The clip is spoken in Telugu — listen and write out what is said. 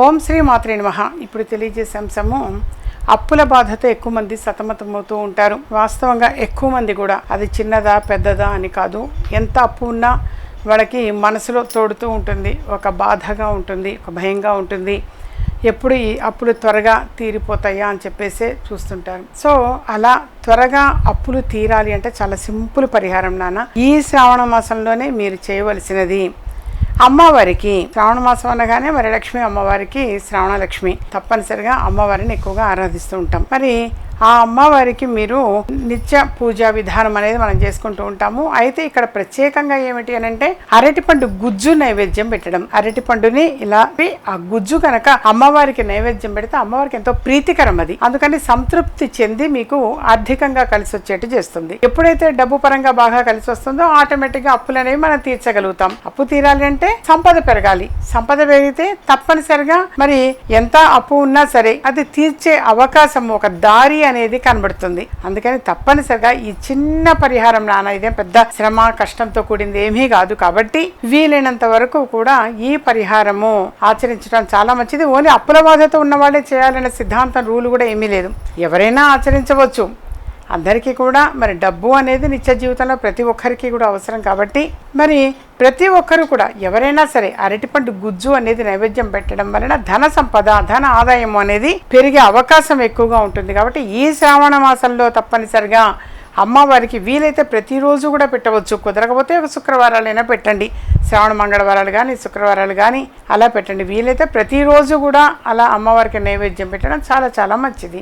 ఓం శ్రీ మాత్రే మహా ఇప్పుడు తెలియజేసే అంశము అప్పుల బాధతో ఎక్కువ మంది సతమతమవుతూ ఉంటారు. వాస్తవంగా ఎక్కువ మంది కూడా అది చిన్నదా పెద్దదా అని కాదు. ఎంత అప్పు ఉన్నా వాళ్ళకి మనసులో తోడుతూ ఉంటుంది. ఒక బాధగా ఉంటుంది ఒక భయంగా ఉంటుంది. ఎప్పుడు ఈ అప్పులు త్వరగా తీరిపోతాయా అని చెప్పేసి చూస్తుంటారు. సో అలా త్వరగా అప్పులు తీరాలి అంటే చాలా సింపుల్ పరిహారం నాన్న. ఈ శ్రావణ మాసంలోనే మీరు చేయవలసినది అమ్మవారికి శ్రావణ మాసం అనగానే మరి లక్ష్మి అమ్మవారికి శ్రావణ లక్ష్మి తప్పనిసరిగా అమ్మవారిని ఎక్కువగా ఆరాధిస్తూ ఉంటాం. మరి ఆ అమ్మవారికి మీరు నిత్య పూజా విధానం అనేది మనం చేసుకుంటూ ఉంటాము. అయితే ఇక్కడ ప్రత్యేకంగా ఏమిటి అని అంటే అరటిపండు గుజ్జు నైవేద్యం పెట్టడం. అరటిపండుని ఇలా ఆ గుజ్జు కనుక అమ్మవారికి నైవేద్యం పెడితే అమ్మవారికి ఎంతో ప్రీతికరం అది. అందుకని సంతృప్తి చెంది మీకు ఆర్థికంగా కలిసి వచ్చేట్టు చేస్తుంది. ఎప్పుడైతే డబ్బు పరంగా బాగా కలిసి వస్తుందో ఆటోమేటిక్గా అప్పులు అనేవి మనం తీర్చగలుగుతాం. అప్పు తీరాలి అంటే సంపద పెరగాలి. సంపద పెరిగితే తప్పనిసరిగా మరి ఎంత అప్పు ఉన్నా సరే అది తీర్చే అవకాశం ఒక దారి అనేది కనబడుతుంది. అందుకని తప్పనిసరిగా ఈ చిన్న పరిహారం నాన్న ఇదేం పెద్ద శ్రమ కష్టంతో కూడింది ఏమీ కాదు. కాబట్టి వీలైనంత వరకు కూడా ఈ పరిహారము ఆచరించడం చాలా మంచిది. ఓన్లీ అప్పుల బాధతో ఉన్న వాళ్ళే చేయాలనే సిద్ధాంతం రూల్ కూడా ఏమీ లేదు. ఎవరైనా ఆచరించవచ్చు. అందరికీ కూడా మరి డబ్బు అనేది నిత్య జీవితంలో ప్రతి ఒక్కరికి కూడా అవసరం కాబట్టి మరి ప్రతి ఒక్కరు కూడా ఎవరైనా సరే అరటిపండు గుజ్జు అనేది నైవేద్యం పెట్టడం వలన ధన సంపద ధన ఆదాయం అనేది పెరిగే అవకాశం ఎక్కువగా ఉంటుంది కాబట్టి ఈ శ్రావణ మాసంలో తప్పనిసరిగా అమ్మవారికి వీలైతే ప్రతిరోజు కూడా పెట్టవచ్చు. కుదరకపోతే ఒక శుక్రవారాలైనా పెట్టండి. శ్రావణ మంగళవారాలు కానీ శుక్రవారాలు కానీ అలా పెట్టండి. వీలైతే ప్రతిరోజు కూడా అలా అమ్మవారికి నైవేద్యం పెట్టడం చాలా చాలా మంచిది.